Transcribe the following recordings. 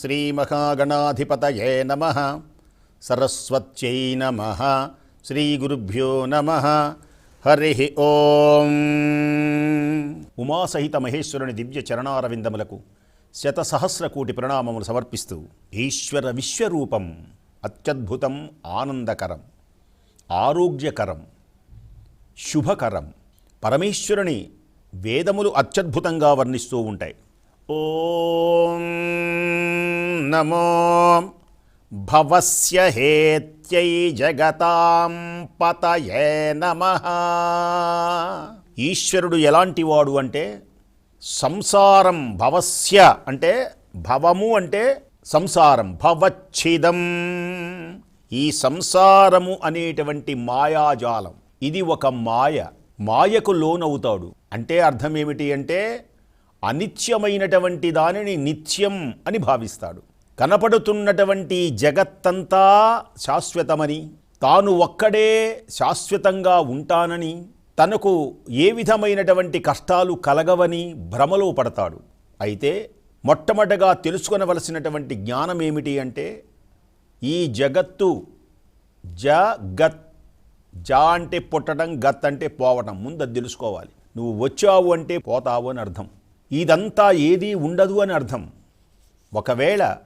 శ్రీమహాగణాధిపతయే నమ. సరస్వత్యై నమ. శ్రీగురుభ్యో నమ. హరి ఓం. ఉమాసహిత మహేశ్వరుని దివ్య చరణారవిందములకు శతసహస్ర కోటి ప్రణామములు సమర్పిస్తూ ఈశ్వర విశ్వరూపం అత్యద్భుతం ఆనందకరం ఆరోగ్యకరం శుభకరం పరమేశ్వరుని వేదములు అత్యద్భుతంగా వర్ణిస్తూ ఉంటాయి. ఓం నమో భవస్య హేత్యై జగతాం పతయే నమ. ఈశ్వరుడు ఎలాంటి వాడు అంటే సంసారం భవస్య అంటే భవము అంటే సంసారం భవచ్ఛిదం. ఈ సంసారము అనేటువంటి మాయాజాలం. ఇది ఒక మాయ. మాయకు లోనవుతాడు. అంటే అర్థం ఏమిటి అంటే అనిత్యమైనటువంటి దానిని నిత్యం అని భావిస్తాడు. కనపడుతున్నటువంటి జగత్తంతా శాశ్వతమని తాను ఒక్కడే శాశ్వతంగా ఉంటానని తనకు ఏ విధమైనటువంటి కష్టాలు కలగవని భ్రమలో పడతాడు. అయితే మొట్టమొదటగా తెలుసుకొనవలసినటువంటి జ్ఞానం ఏమిటి అంటే ఈ జగత్తు జ గత్ జ అంటే పుట్టడం గత్ అంటే పోవటం ముందు అది తెలుసుకోవాలి. నువ్వు వచ్చావు అంటే పోతావు అని అర్థం. ఇదంతా ఏదీ ఉండదు అని అర్థం. ఒకవేళ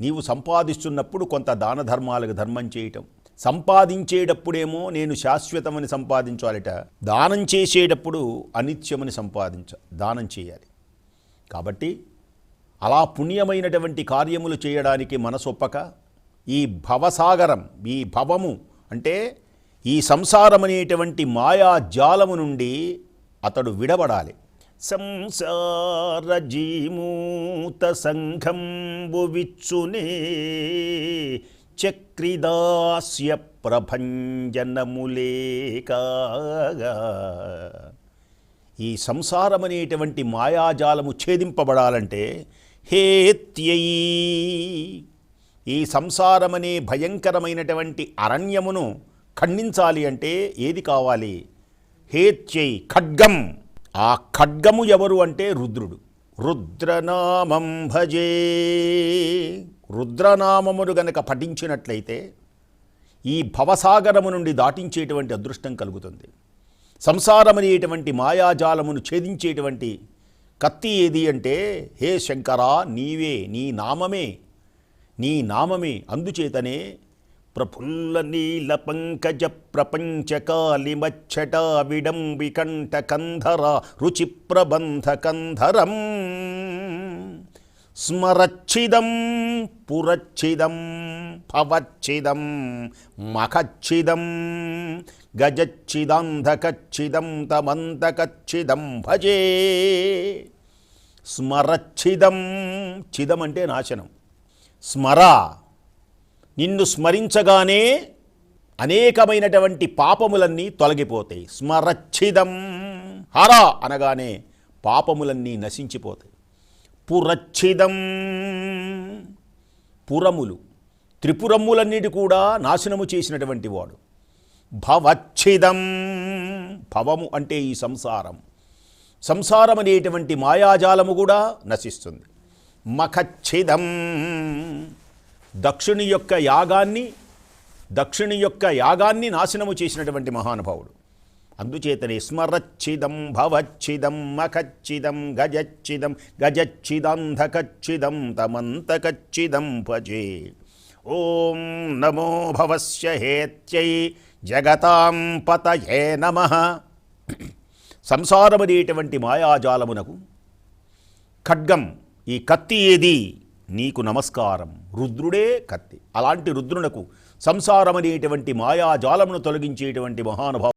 నీవు సంపాదిస్తున్నప్పుడు కొంత దాన ధర్మాలకు ధర్మం చేయటం. సంపాదించేటప్పుడేమో నేను శాశ్వతమని సంపాదించాలిట. దానం చేసేటప్పుడు అనిత్యమని సంపాదించ దానం చేయాలి. కాబట్టి అలా పుణ్యమైనటువంటి కార్యములు చేయడానికి మనసొప్పక. ఈ భవసాగరం ఈ భవము అంటే ఈ సంసారం అనేటువంటి మాయాజాలము నుండి అతడు విడబడాలి. సంసారజీమూత సంఘంబు విచ్చునే చక్రిదాస్య ప్రభంజనములేకాగా. ఈ సంసారం అనేటువంటి మాయాజాలము ఛేదింపబడాలంటే హేత్యై. ఈ సంసారమనే భయంకరమైనటువంటి అరణ్యమును ఖండించాలి అంటే ఏది కావాలి? హేత్యై ఖడ్గం. ఆ ఖడ్గము ఎవరు అంటే రుద్రుడు. రుద్రనామం భజే. రుద్రనామమును గనక పఠించినట్లయితే ఈ భవసాగరము నుండి దాటించేటువంటి అదృష్టం కలుగుతుంది. సంసారమనేటువంటి మాయాజాలమును ఛేదించేటువంటి కత్తి ఏది అంటే హే శంకరా నీవే నీ నామమే నీ నామమే అందుచేతనే ప్రఫుల్ల నీల పంకజ ప్రపంచకాలిమచ్చటా విడంబికంఠ కంధర రుచి ప్రబంధ కంధరం. స్మరచ్చిదం పురచ్చిదం భవచ్చిదం మఖచ్చిదం గజచ్చిదాంధకచ్చిదం తమంతకచ్చిదం భజే. స్మరచ్చిదం చిదం అంటే నాశనం. స్మర నిన్ను స్మరించగానే అనేకమైనటువంటి పాపములన్నీ తొలగిపోతాయి. స్మరచ్చిదం. హర అనగానే పాపములన్నీ నశించిపోతాయి. పురచ్చిదం. పురములు. త్రిపురములన్నిటి కూడా నాశనము చేసినటువంటి వాడు. భవచ్చిదం. భవము అంటే ఈ సంసారం. సంసారం అనేటువంటి మాయాజాలము కూడా నశిస్తుంది. మఖచ్చిదం. దక్షుని యొక్క యాగాన్ని దక్షుని యొక్క యాగాన్ని నాశనము చేసినటువంటి మహానుభావుడు. అందుచేతనే స్మరచ్చిదం భవచ్చిదం మఖచ్చిదం గజచ్చిదం గజచ్చిదంధకచ్చిదం తమంతకచ్చిదం భజే. ఓం నమో భవస్య హేత్యై జగతాం పతయే నమ. సంసారమనేటువంటి మాయాజాలమునకు ఖడ్గం ఈ కత్తి ఏది? నీకు నమస్కారం. రుద్రుడే కత్తి. అలాంటి రుద్రునకు సంసారం అనేటువంటి మాయాజాలమును తొలగించేటువంటి మహానుభావం